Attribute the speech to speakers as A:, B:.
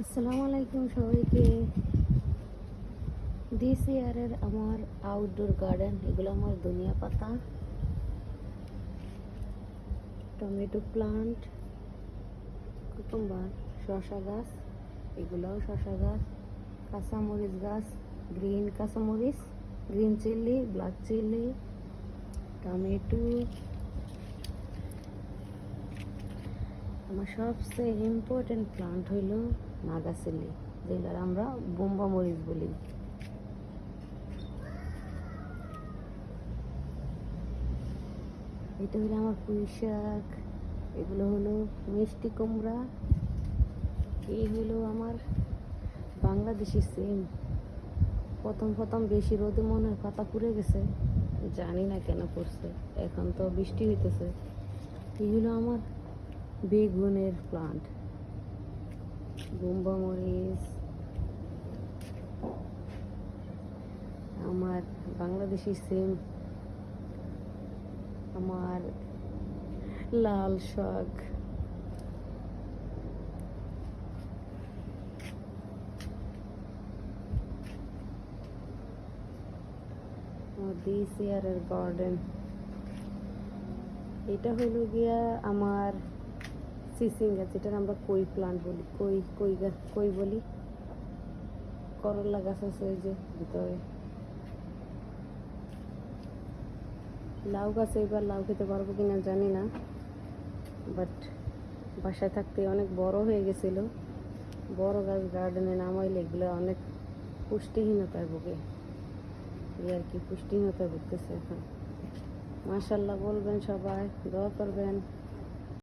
A: আসসালামু আলাইকুম সবাইকে। দিস ইয়ারের আমার আউটডোর গার্ডেন এগুলো আমার দুনিয়া পাতা। টমেটো প্লান্ট কুকুম্বার, শসা গাছ, এগুলোও শশা গাছ। কাঁচামরিচ গাছ গ্রিন কাঁচামরিচ green chilli black chilli tomato আমার সবচেয়ে ইম্পর্টেন্ট প্লান্ট হইল নাগাসিলি যেগুলো আমরা বোম্বা মরিচ বলি। এটা হলো আমার পুঁই শাক, এগুলো হলো মিষ্টি কুমড়া, এই হলো আমার বাংলাদেশি সিম। প্রথম প্রথম বেশি রোদে মনে হয় পাতা পুড়ে গেছে, জানি না কেন পড়ছে, এখন তো বৃষ্টি হইতেছে। এই হলো আমার বেগুনের প্লান্ট বোম্বা মরিচ, আমার বাংলাদেশি সিম, আমার লাল শাক। দিস ইয়ারের গার্ডেন এটা হলো গিয়া আমার সিসিং গাছ যেটা আমরা কই প্লান্ট বলি, কই কই গাছ কই বলি? করলা গাছ আছে ওই যে ভিতরে। লাউ গাছ এবার লাউ খেতে পারব কিনা জানি না বাট বাসায় থাকতে অনেক বড় হয়ে গেছিল। বড় গাছ গার্ডেনে নামাইলে এগুলো অনেক পুষ্টিহীনতায় ভোগে এই আর কি পুষ্টিহীনতায় ভুগতেছে এখন। মাশাল্লাহ বলবেন সবাই, দোয়া করবেন।